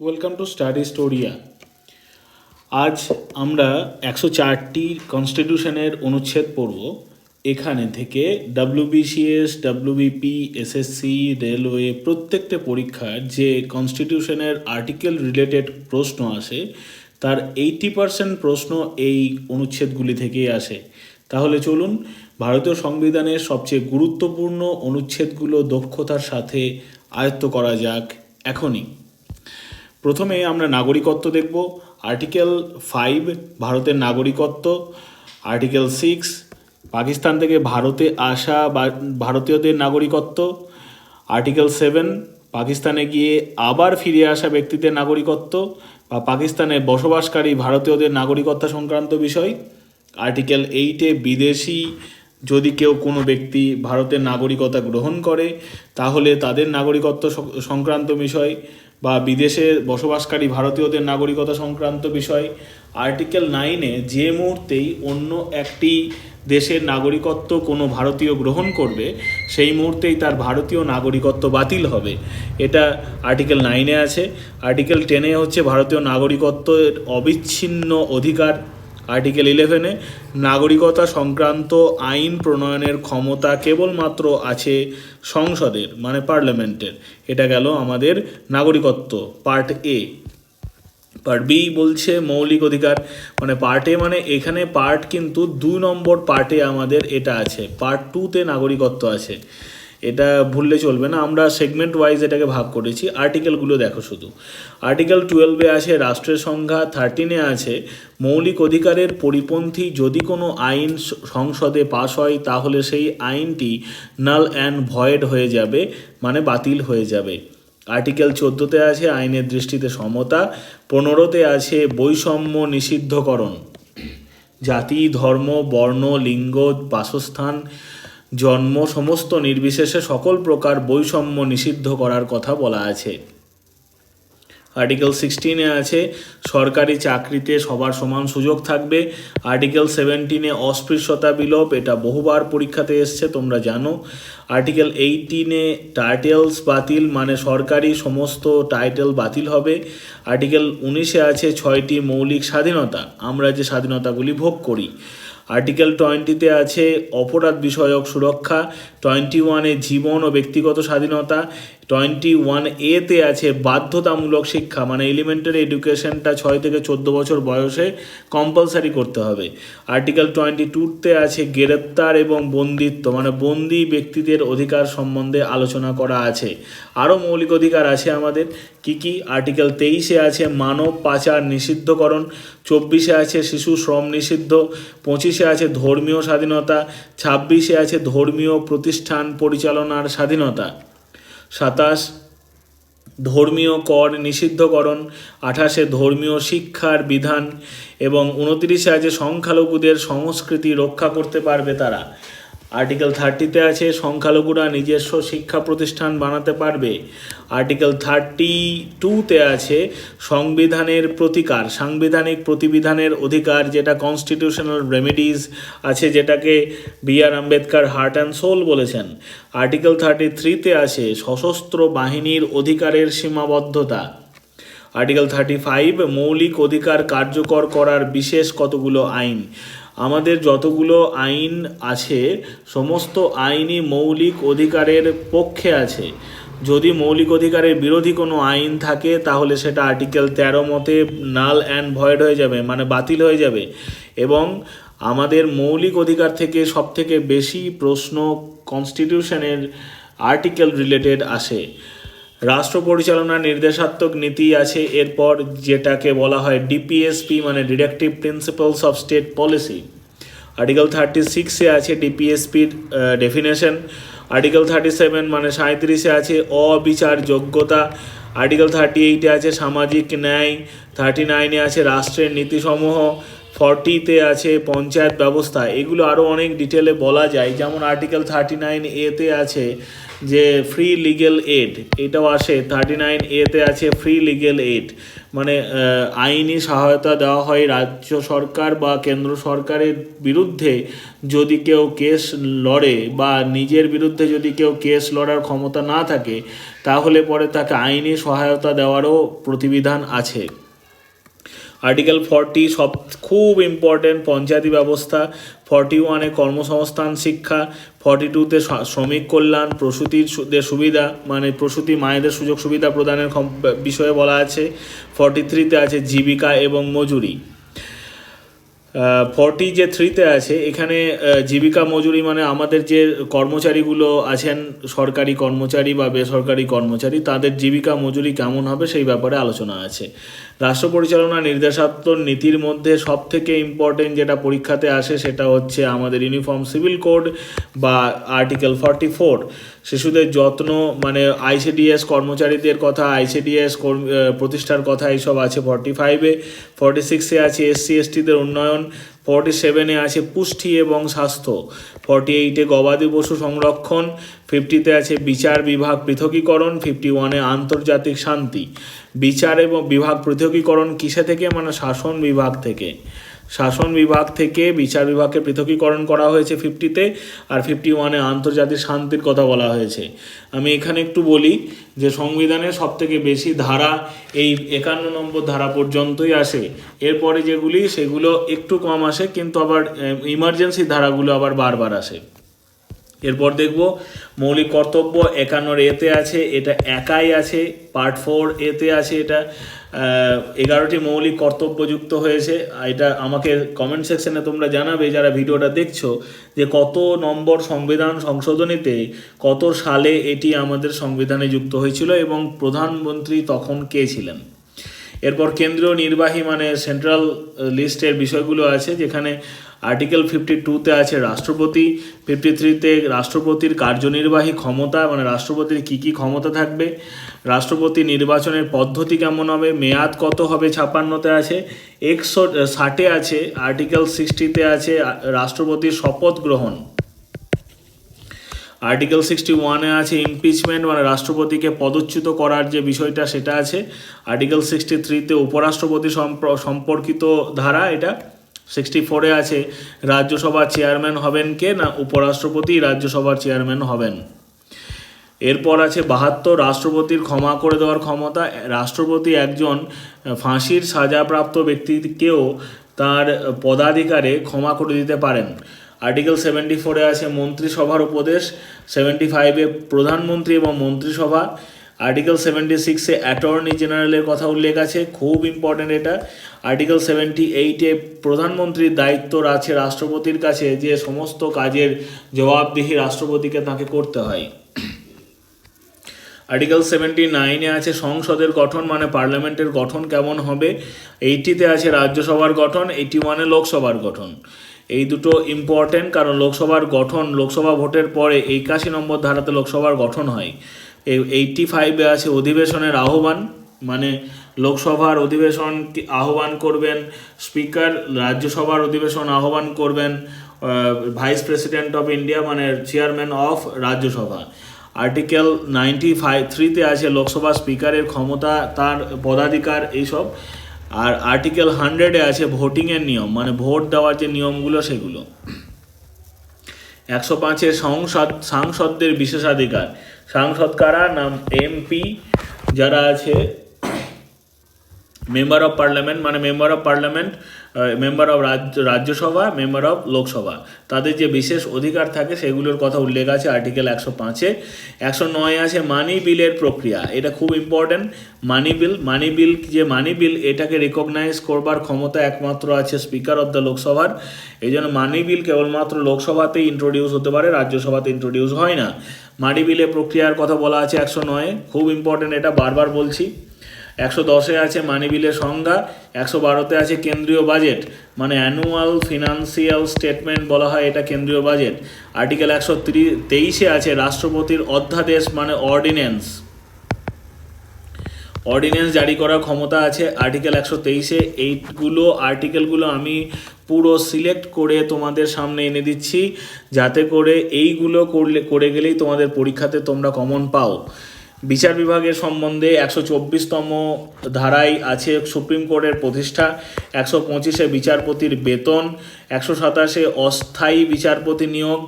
Welcome to study স্টোরিয়া আজ আমরা একশো চারটি কনস্টিটিউশনের অনুচ্ছেদ পড়ব। এখানে থেকে ডাব্লিউবিসিএস ডাব্লিউবিপি এসএসসি রেলওয়ে প্রত্যেকটা পরীক্ষার যে কনস্টিটিউশনের আর্টিকেল রিলেটেড প্রশ্ন আসে, তার এইটি পার্সেন্ট প্রশ্ন এই অনুচ্ছেদগুলি থেকেই আসে। তাহলে চলুন, ভারতীয় সংবিধানের সবচেয়ে গুরুত্বপূর্ণ অনুচ্ছেদগুলো দক্ষতার সাথে আয়ত্ত করা যাক এখনই। প্রথমে আমরা নাগরিকত্ব দেখব আর্টিকেল ফাইভ ভারতের নাগরিকত্ব আর্টিকেল সিক্স পাকিস্তান থেকে ভারতে আসা বা, ভারতীয়দের নাগরিকত্ব আর্টিকেল সেভেন পাকিস্তানে গিয়ে আবার ফিরে আসা ব্যক্তিদের নাগরিকত্ব বা পাকিস্তানে বসবাসকারী ভারতীয়দের নাগরিকত্ব সংক্রান্ত বিষয়। আর্টিকেল এইটে বিদেশি যদি কেউ কোনো ব্যক্তি ভারতের নাগরিকতা গ্রহণ করে, তাহলে তাদের নাগরিকত্ব সংক্রান্ত বিষয়। বা বিদেশে বসবাসকারী ভারতীয়দের নাগরিকতা সংক্রান্ত বিষয় আর্টিকেল নাইনে যে মুহূর্তেই অন্য একটি দেশের নাগরিকত্ব কোনো ভারতীয় গ্রহণ করবে, সেই মুহূর্তেই তার ভারতীয় নাগরিকত্ব বাতিল হবে। এটা আর্টিকেল নাইনে আছে। আর্টিকেল টেনে হচ্ছে ভারতীয় নাগরিকত্বের অবিচ্ছিন্ন অধিকার আর্টিকেল ইলেভেনে নাগরিকতা সংক্রান্ত আইন প্রণয়নের ক্ষমতা কেবলমাত্র আছে সংসদের মানে পার্লামেন্টের। এটা গেল আমাদের নাগরিকত্ব পার্ট এ পার্ট বি বলছে মৌলিক অধিকার মানে পার্টে মানে এখানে পার্ট কিন্তু দুই নম্বর পার্টে আমাদের এটা আছে। পার্ট টুতে নাগরিকত্ব আছে। এটা ভুললে চলবে না। আমরা সেগমেন্ট ওয়াইজ এটাকে ভাগ করেছি। আর্টিকেলগুলো দেখো শুধু। আর্টিকেল টুয়েলভে আছে, রাষ্ট্রের সংখ্যা থার্টিনে আছে, মৌলিক অধিকারের পরিপন্থী যদি কোনো আইন সংসদে পাশ হয়, তাহলে সেই আইনটি নাল অ্যান্ড ভয়েড হয়ে যাবে মানে বাতিল হয়ে যাবে। আর্টিকেল চোদ্দোতে আছে, আইনের দৃষ্টিতে সমতা। পনেরোতে আছে, বৈষম্য নিষিদ্ধকরণ। জাতি, ধর্ম, বর্ণ, লিঙ্গ, বাসস্থান জন্ম সমস্ত নির্বিশেষে সকল প্রকার বৈষম্য নিষিদ্ধ করার কথা বলা আছে। আর্টিকেল সিক্সটিনে আছে, সরকারি চাকরিতে সবার সমান সুযোগ থাকবে। আর্টিকেল সেভেন্টিনে অস্পৃশ্যতা বিলোপ, এটা বহুবার পরীক্ষাতে এসছে, তোমরা জানো। আর্টিকেল এইটিনে টাইটেলস বাতিল মানে সরকারি সমস্ত টাইটেল বাতিল হবে। আর্টিকেল উনিশে আছে ছয়টি মৌলিক স্বাধীনতা, আমরা যে স্বাধীনতাগুলি ভোগ করি। আর্টিকেল টোয়েন্টিতে আছে অপরাধ বিষয়ক সুরক্ষা টোয়েন্টি ওয়ানে জীবন ও ব্যক্তিগত স্বাধীনতা টোয়েন্টি ওয়ান এতে আছে বাধ্যতামূলক শিক্ষা মানে এলিমেন্টারি এডুকেশনটা ছয় থেকে চোদ্দ বছর বয়সে কম্পালসারি করতে হবে। আর্টিকেল টোয়েন্টি টুতে আছে গ্রেপ্তার এবং বন্দিত্ব মানে বন্দি ব্যক্তিদের অধিকার সম্বন্ধে আলোচনা করা আছে। আরও মৌলিক অধিকার আছে আমাদের, কি কি? আর্টিকেল তেইশে আছে মানব পাচার নিষিদ্ধকরণ, চব্বিশে আছে শিশু শ্রম নিষিদ্ধ, পঁচিশে আছে ধর্মীয় স্বাধীনতা, ছাব্বিশে আছে ধর্মীয় প্রতিষ্ঠান পরিচালনার স্বাধীনতা। সাতাশ, ধর্মীয় কর নিষিদ্ধকরণ, আঠাশে ধর্মীয় শিক্ষার বিধান এবং উনত্রিশে আছে সংখ্যালঘুদের সংস্কৃতি রক্ষা করতে পারবে তারা। আর্টিকেল থার্টিতে আছে, সংখ্যালঘুরা নিজস্ব শিক্ষা প্রতিষ্ঠান বানাতে পারবে। আর্টিকেল থার্টি টুতে আছে, সংবিধানের প্রতিকার, সাংবিধানিক প্রতিবিধানের অধিকার, যেটা কনস্টিটিউশনাল রেমেডিজ আছে, যেটাকে B R Ambedkar heart and soul বলেছেন। আর্টিকেল থার্টি থ্রিতে আছে, সশস্ত্র বাহিনীর অধিকারের সীমাবদ্ধতা। আর্টিকেল থার্টি ফাইভ মৌলিক অধিকার কার্যকর করার বিশেষ কতগুলো আইন? আমাদের যতগুলো আইন আছে, সমস্ত আইনই মৌলিক অধিকারের পক্ষে আছে। যদি মৌলিক অধিকারের বিরোধী কোনো আইন থাকে, তাহলে সেটা আর্টিকেল তেরো মতে নাল অ্যান্ড ভয়েড হয়ে যাবে মানে বাতিল হয়ে যাবে। এবং আমাদের মৌলিক অধিকার থেকে সবথেকে বেশি প্রশ্ন কনস্টিটিউশনের আর্টিকেল রিলেটেড আসে। রাষ্ট্র পরিচালনার নির্দেশাত্মক নীতি আছে। এরপর যেটাকে বলা হয় ডিপিএসপি মানে directive principles of state policy article thirty সিক্সে আছে ডিপিএসপির ডেফিনেশন আর্টিকেল থার্টি সেভেন মানে সাঁত্রিশে আছে অবিচার যোগ্যতা আর্টিকেল থার্টি এইটে আছে সামাজিক ন্যায় থার্টি নাইনে আছে রাষ্ট্রের নীতিসমূহ ফর্টিতে আছে পঞ্চায়েত ব্যবস্থা। এগুলো আরও অনেক ডিটেলে বলা যায়। যেমন আর্টিকেল থার্টি নাইন এতে আছে যে ফ্রি লিগেল এড এটাও আসে। থার্টি নাইন এতে আছে ফ্রি লিগেল এড মানে আইনি সহায়তা দেওয়া হয় রাজ্য সরকার বা কেন্দ্র সরকারের বিরুদ্ধে যদি কেউ কেস লড়ে বা নিজের বিরুদ্ধে যদি কেউ কেস লড়ার ক্ষমতা না থাকে, তাহলে পরে তাকে আইনি সহায়তা দেওয়ারও প্রতিবিধান আছে। আর্টিকেল ফর্টি সব খুব ইম্পর্টেন্ট পঞ্চায়েতি ব্যবস্থা ফর্টি ওয়ানে কর্মসংস্থান, শিক্ষা ফর্টি টুতে শ্রমিক কল্যাণ, প্রসূতির সুবিধা মানে প্রসূতি মায়েদের সুযোগ সুবিধা প্রদানের বিষয়ে বলা আছে ফর্টি থ্রিতে আছে জীবিকা এবং মজুরি। ফর্টি যে থ্রিতে আছে, এখানে জীবিকা মজুরি মানে আমাদের যে কর্মচারীগুলো আছেন, সরকারি কর্মচারী বা বেসরকারি কর্মচারী, তাদের জীবিকা মজুরি কেমন হবে সেই ব্যাপারে আলোচনা আছে। রাষ্ট্র পরিচালনা নির্দেশাত্মক নীতির মধ্যে সব থেকে ইম্পর্টেন্ট যেটা পরীক্ষাতে আসে সেটা হচ্ছে আমাদের ইউনিফর্ম সিভিল কোড বা আর্টিকেল ফর্টি ফোর শিশুদের যত্ন মানে আইসিডিএস কর্মচারীদের কথা আইসিডিএস প্রতিষ্ঠার কথা, এইসব আছে ফর্টি ফাইভে ফর্টি সিক্সে আছে এসসি এসটিদের উন্নয়ন। ফর্টি সেভেনে আছে পুষ্টি এবং স্বাস্থ্য ফর্টি এইটে গবাদি পশু সংরক্ষণ ফিফটিতে আছে বিচার বিভাগ পৃথকীকরণ ফিফটি ওয়ানে আন্তর্জাতিক শান্তি। বিচার এবং বিভাগ পৃথকীকরণ কিসে থেকে? মানে শাসন বিভাগ থেকে। শাসন বিভাগ থেকে বিচার বিভাগকে পৃথকীকরণ করা হয়েছে ফিফটিতে আর ফিফটি ওয়ানে আন্তর্জাতিক শান্তির কথা বলা হয়েছে। আমি এখানে একটু বলি যে সংবিধানে সব থেকে বেশি ধারা এই একান্ন নম্বর ধারা পর্যন্তই আসে। এরপরে যেগুলি, সেগুলো একটু কম আসে, কিন্তু আবার ইমার্জেন্সি ধারাগুলো আবার বারবার আসে। এরপর দেখব মৌলিক কর্তব্য একান্নর এতে আছে, এটা একাই আছে পার্ট ফোর এতে আছে এটা। এগারোটি মৌলিক কর্তব্য যুক্ত হয়েছে। এটা আমাকে কমেন্ট সেকশনে তোমরা জানাবে, যারা ভিডিওটা দেখছ, যে কত নম্বর সংবিধান সংশোধনীতে কত সালে এটি আমাদের সংবিধানে যুক্ত হয়েছিল এবং প্রধানমন্ত্রী তখন কে ছিলেন? এরপর কেন্দ্রীয় নির্বাহী মানে সেন্ট্রাল লিস্টের বিষয়গুলো আছে, যেখানে আর্টিকেল ফিফটি টুতে আছে রাষ্ট্রপতি ফিফটি থ্রিতে রাষ্ট্রপতির কার্যনির্বাহী ক্ষমতা মানে রাষ্ট্রপতির কী কী ক্ষমতা থাকবে, রাষ্ট্রপতি নির্বাচনের পদ্ধতি কেমন হবে, মেয়াদ কত হবে ছাপান্নতে আছে, একশো, ষাটে আছে আর্টিকেল সিক্সটিতে আছে রাষ্ট্রপতির শপথ গ্রহণ। আর্টিকেল সিক্সটি ওয়ানে আছে ইমপিচমেন্ট মানে রাষ্ট্রপতিকে পদচ্যুত করার যে বিষয়টা সেটা আছে। আর্টিকেল সিক্সটি থ্রিতে উপরাষ্ট্রপতি সম্প- সম্পর্কিত ধারা এটা। সিক্সটি ফোরে আছে, রাজ্যসভার চেয়ারম্যান হবেন কে? না, উপরাষ্ট্রপতি, রাজ্যসভার চেয়ারম্যান হবেন। এরপর আছে বাহাত্তর, রাষ্ট্রপতির ক্ষমা করে দেওয়ার ক্ষমতা। রাষ্ট্রপতি একজন ফাঁসির সাজাপ্রাপ্ত ব্যক্তিকেও তার পদাধিকারে ক্ষমা করে দিতে পারেন। আর্টিকেল সেভেন্টি ফোরে আছে মন্ত্রিসভার উপদেশ সেভেন্টি ফাইভে প্রধানমন্ত্রী এবং মন্ত্রিসভা। আর্টিকেল সেভেন্টি সিক্সে অ্যাটর্নি জেনারেলের কথা উল্লেখ আছে, খুব ইম্পর্ট্যান্ট এটা। আর্টিকেল সেভেন্টি এইটে প্রধানমন্ত্রীর দায়িত্ব আছে রাষ্ট্রপতির কাছে, যে সমস্ত কাজের জবাবদিহি রাষ্ট্রপতিকে তাকে করতে হয়। আর্টিকেল সেভেন্টি নাইনে আছে সংসদের গঠন মানে পার্লামেন্টের গঠন কেমন হবে? এইটিতে আছে রাজ্যসভার গঠন এইটি ওয়ানে লোকসভার গঠন। এই দুটো ইম্পর্টেন্ট কারণ লোকসভার গঠন, লোকসভা ভোটের পরে একাশি নম্বর ধারাতে লোকসভার গঠন হয়। এই এইটটি ফাইভে আছে অধিবেশনের আহ্বান মানে লোকসভার অধিবেশন আহ্বান করবেন, স্পিকার রাজ্যসভার অধিবেশন আহ্বান করবেন ভাইস প্রেসিডেন্ট অফ ইন্ডিয়া মানে chairman of Rajya Sabha. Article ninety five থ্রিতে আছে লোকসভা স্পিকারের ক্ষমতা, তার পদাধিকার, এইসব। আর আর্টিকেল হান্ড্রেডে আছে ভোটিংয়ের নিয়ম মানে ভোট দেওয়ার যে নিয়মগুলো সেগুলো। একশো পাঁচে সংসদ, সাংসদদের বিশেষাধিকার। সাংসদ কারা? নাম এমপি যারা আছে মেম্বার অফ পার্লামেন্ট মানে member of parliament member of Rajya, Rajya Sabha member of Lok Sabha. তাদের যে বিশেষ অধিকার থাকে, সেগুলোর কথা উল্লেখ আছে আর্টিকেল একশো পাঁচে। একশো নয় আছে মানি বিলের প্রক্রিয়া। এটা খুব ইম্পর্ট্যান্ট মানি বিল মানি বিল যে মানি বিল এটাকে রেকগনাইজ করবার ক্ষমতা একমাত্র আছে স্পিকার অফ দ্য লোকসভার এই জন্য মানি বিল কেবলমাত্র লোকসভাতেই ইন্ট্রোডিউস হতে পারে, রাজ্যসভাতে ইন্ট্রোডিউস হয় না। মানি বিলের প্রক্রিয়ার কথা বলা আছে একশো নয়ে। খুব ইম্পর্ট্যান্ট এটা বারবার বলছি। একশো দশে আছে মানি বিলের সংজ্ঞা, একশো বারোতে আছে কেন্দ্রীয় বাজেট মানে অ্যানুয়াল ফিনান্সিয়াল স্টেটমেন্ট বলা হয় এটা কেন্দ্রীয় বাজেট আর্টিকেল একশো তেইশে আছে রাষ্ট্রপতির অধ্যাদেশ মানে অর্ডিন্যান্স অর্ডিন্যান্স জারি করার ক্ষমতা আছে আর্টিকেল একশো তেইশে। এইগুলো আর্টিকেলগুলো আমি পুরো সিলেক্ট করে তোমাদের সামনে এনে দিচ্ছি, যাতে করে এইগুলো করলে, করে গেলেই তোমাদের পরীক্ষাতে তোমরা কমন পাও। বিচার বিভাগের সম্বন্ধে একশো চব্বিশতম ধারায় আছে সুপ্রিম কোর্টের প্রতিষ্ঠা, একশো পঁচিশে বিচারপতির বেতন, একশো সাতাশে অস্থায়ী বিচারপতি নিয়োগ,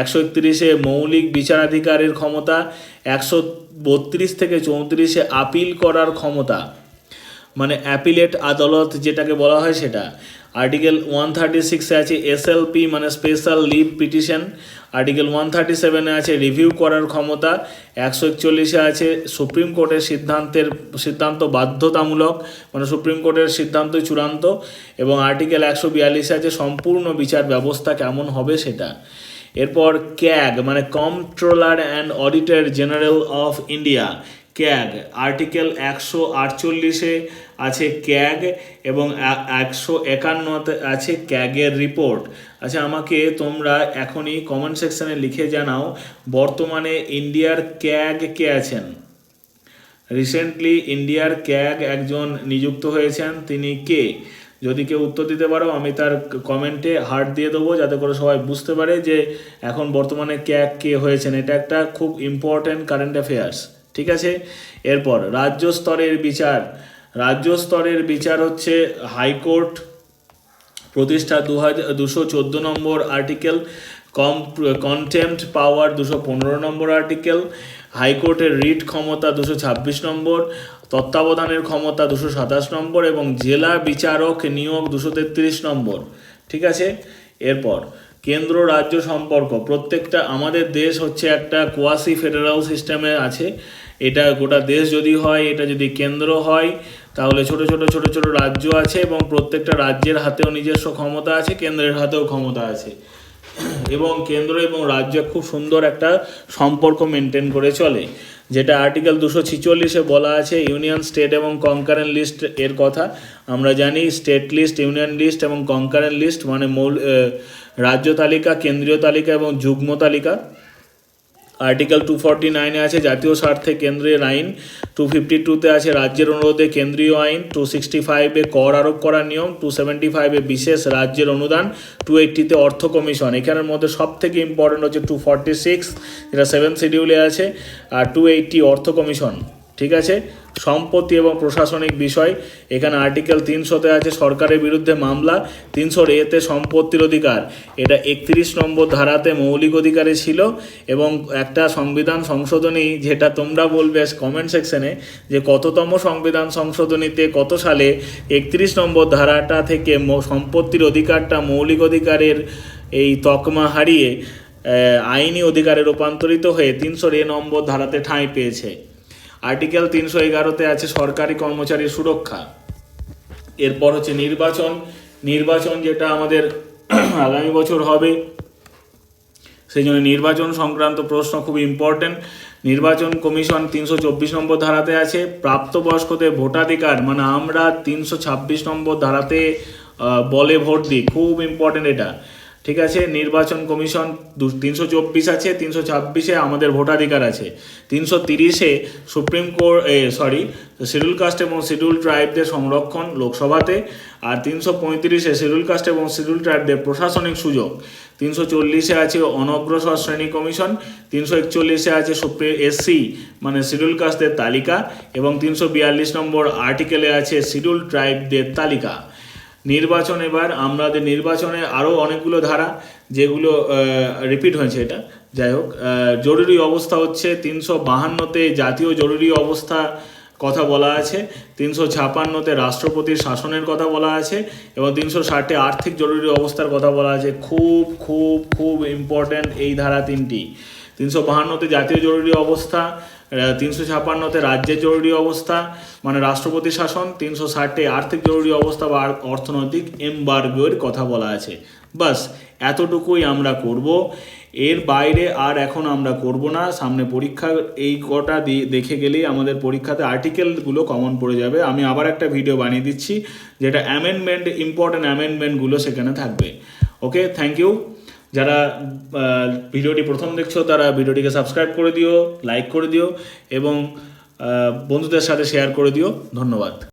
একশো একত্রিশে মৌলিক বিচারাধিকারের ক্ষমতা, একশো বত্রিশ থেকে চৌত্রিশে আপিল করার ক্ষমতা। মানে অ্যাপিলেট আদালত যেটাকে বলা হয় সেটা। আর্টিকেল ওয়ান থার্টি সিক্সে আছে এসএলপি মানে special leave petition article one thirty সেভেনে আছে রিভিউ করার ক্ষমতা। একশো একচল্লিশে আছে সুপ্রিম কোর্টের সিদ্ধান্তের, সিদ্ধান্ত বাধ্যতামূলক মানে সুপ্রিম কোর্টের সিদ্ধান্ত চূড়ান্ত। এবং আর্টিকেল একশো বিয়াল্লিশে আছে সম্পূর্ণ বিচার ব্যবস্থা কেমন হবে সেটা। এরপর ক্যাগ মানে controller and auditor general of India CAG article একশো আটচল্লিশে আছে ক্যাগ এবং একশো একান্নতে আছে ক্যাগের রিপোর্ট আচ্ছা আমাকে তোমরা এখনই কমেন্ট সেকশানে লিখে জানাও, বর্তমানে ইন্ডিয়ার ক্যাগ কে আছেন? রিসেন্টলি ইন্ডিয়ার ক্যাগ একজন নিযুক্ত হয়েছেন, তিনি কে? যদি কেউ উত্তর দিতে পারো, আমি তার কমেন্টে হার্ট দিয়ে দেবো, যাতে করে সবাই বুঝতে পারে যে এখন বর্তমানে ক্যাগ কে হয়েছেন। এটা একটা খুব ইম্পর্ট্যান্ট কারেন্ট অ্যাফেয়ার্স ঠিক আছে? এরপর, রাজ্য স্তরের বিচার। রাজ্য স্তরের বিচার হচ্ছে হাইকোর্ট প্রতিষ্ঠা দু হাজার দুশো চোদ্দ নম্বর আর্টিকেল, কম কন্টেম্পট পাওয়ার দুশো পনেরো নম্বর আর্টিকেল, হাইকোর্টের রিট ক্ষমতা দুশো ছাব্বিশ নম্বর, তত্ত্বাবধানের ক্ষমতা দুশো সাতাশ নম্বর এবং জেলা বিচারক নিয়োগ দুশো তেত্রিশ নম্বর। ঠিক আছে? এরপর কেন্দ্র রাজ্য সম্পর্ক। প্রত্যেকটা আমাদের দেশ হচ্ছে একটা কোয়াসি ফেডারাল সিস্টেমে আছে। এটা গোটা দেশ যদি হয়, এটা যদি কেন্দ্র হয়, তাহলে ছোট ছোট ছোট ছোট রাজ্য আছে এবং প্রত্যেকটা রাজ্যের হাতেও নিজস্ব ক্ষমতা আছে, কেন্দ্রের হাতেও ক্ষমতা আছে। এবং কেন্দ্র এবং রাজ্য খুব সুন্দর একটা সম্পর্ক মেনটেন করে চলে। যেটা আর্টিকেল দুশো ছিচল্লিশে বলা আছে ইউনিয়ন স্টেট এবং কনকারেন্ট লিস্ট এর কথা। আমরা জানি স্টেট লিস্ট ইউনিয়ন লিস্ট এবং কনকারেন্ট লিস্ট মানে মৌল রাজ্য তালিকা, কেন্দ্রীয় তালিকা এবং যুগ্ম তালিকা। আর্টিকেল টু ফর্টি নাইনে আছে, জাতীয় স্বার্থে কেন্দ্রের আইন টু ফিফটি টুতে আছে, রাজ্যের অনুরোধে কেন্দ্রীয় আইন টু সিক্সটি ফাইভে কর আরোপ করার নিয়ম টু সেভেন্টি ফাইভে বিশেষ রাজ্যের অনুদান টু এইটটিতে অর্থ কমিশন। এখানের মধ্যে সব থেকে ইম্পর্টেন্ট হচ্ছে টু ফর্টি সিক্স যেটা সেভেন শিডিউলে আছে, আর টু এইট্টি অর্থ কমিশন। ঠিক আছে? সম্পত্তি এবং প্রশাসনিক বিষয়, এখানে আর্টিকেল তিনশোতে আছে সরকারের বিরুদ্ধে মামলা, তিনশোর এতে সম্পত্তির অধিকার। এটা একত্রিশ নম্বর ধারাতে মৌলিক অধিকারে ছিল এবং একটা সংবিধান সংশোধনী যেটা তোমরা বলবে কমেন্ট সেকশনে যে কততম সংবিধান সংশোধনীতে কত সালে একত্রিশ নম্বর ধারাটা থেকে সম্পত্তির অধিকারটা মৌলিক অধিকারের এই তকমা হারিয়ে আইনি অধিকারে রূপান্তরিত হয়ে তিনশো এ নম্বর ধারাতে ঠাঁই পেয়েছে। আর্টিকেল তিনশো এগারোতে আছে সরকারি কর্মচারীর সুরক্ষা। এরপর হচ্ছে নির্বাচন। নির্বাচন যেটা আমাদের আগামী বছর হবে, সেই জন্য নির্বাচন সংক্রান্ত প্রশ্ন খুব ইম্পর্টেন্ট নির্বাচন কমিশন তিনশো চব্বিশ নম্বর ধারাতে আছে, প্রাপ্তবয়স্কদের ভোটাধিকার মানে আমরা তিনশো ছাব্বিশ নম্বর ধারাতে বলে ভোট দিই। খুব ইম্পর্টেন্ট এটা। ঠিক আছে? নির্বাচন কমিশন তিনশো চব্বিশ আছে, তিনশো ছাব্বিশে আমাদের ভোটাধিকার আছে। তিনশো তিরিশে supreme court sorry schedule caste এবং শিডিউল ট্রাইবদের সংরক্ষণ লোকসভাতে আর তিনশো পঁয়ত্রিশে শিডিউল কাস্ট এবং শিডিউল ট্রাইবদের প্রশাসনিক সুযোগ। তিনশো চল্লিশে আছে অনগ্রসর শ্রেণি কমিশন, তিনশো একচল্লিশে আছে সুপ্রিম এসসি মানে শিডিউল কাস্টদের তালিকা এবং তিনশো বিয়াল্লিশ নম্বর আর্টিকেলে আছে শিডিউল ট্রাইবদের তালিকা। নির্বাচন এবার, আমাদের নির্বাচনে আরও অনেকগুলো ধারা যেগুলো রিপিট হয়েছে এটা। যাই হোক জরুরি অবস্থা হচ্ছে তিনশো বাহান্নতে জাতীয় জরুরি অবস্থা কথা বলা আছে, তিনশো ছাপান্নতে রাষ্ট্রপতির শাসনের কথা বলা আছে, এবং তিনশো ষাটে আর্থিক জরুরি অবস্থার কথা বলা আছে। খুব খুব খুব ইম্পর্ট্যান্ট এই ধারা তিনটি। তিনশো বাহান্নতে জাতীয় জরুরি অবস্থা তিনশো ছাপান্নতে রাজ্যের জরুরি অবস্থা মানে রাষ্ট্রপতি শাসন, তিনশো ষাটে আর্থিক জরুরি অবস্থা বা অর্থনৈতিক এমবার্গোর কথা বলা আছে। বাস, এতটুকুই আমরা করব। এর বাইরে আর এখন আমরা করব না। সামনে পরীক্ষা, এই কটা দেখে গেলেই আমাদের পরীক্ষাতে আর্টিকেলগুলো কমন পড়ে যাবে। আমি আবার একটা ভিডিও বানিয়ে দিচ্ছি, যেটা অ্যামেন্ডমেন্ট ইম্পর্টেন্ট অ্যামেন্ডমেন্টগুলো সেখানে থাকবে। ওকে থ্যাংক ইউ যারা ভিডিওটি প্রথম দেখছ, তারা ভিডিওটিকে সাবস্ক্রাইব করে দিও লাইক করে দিও, এবং বন্ধুদের সাথে শেয়ার করে দিও। ধন্যবাদ।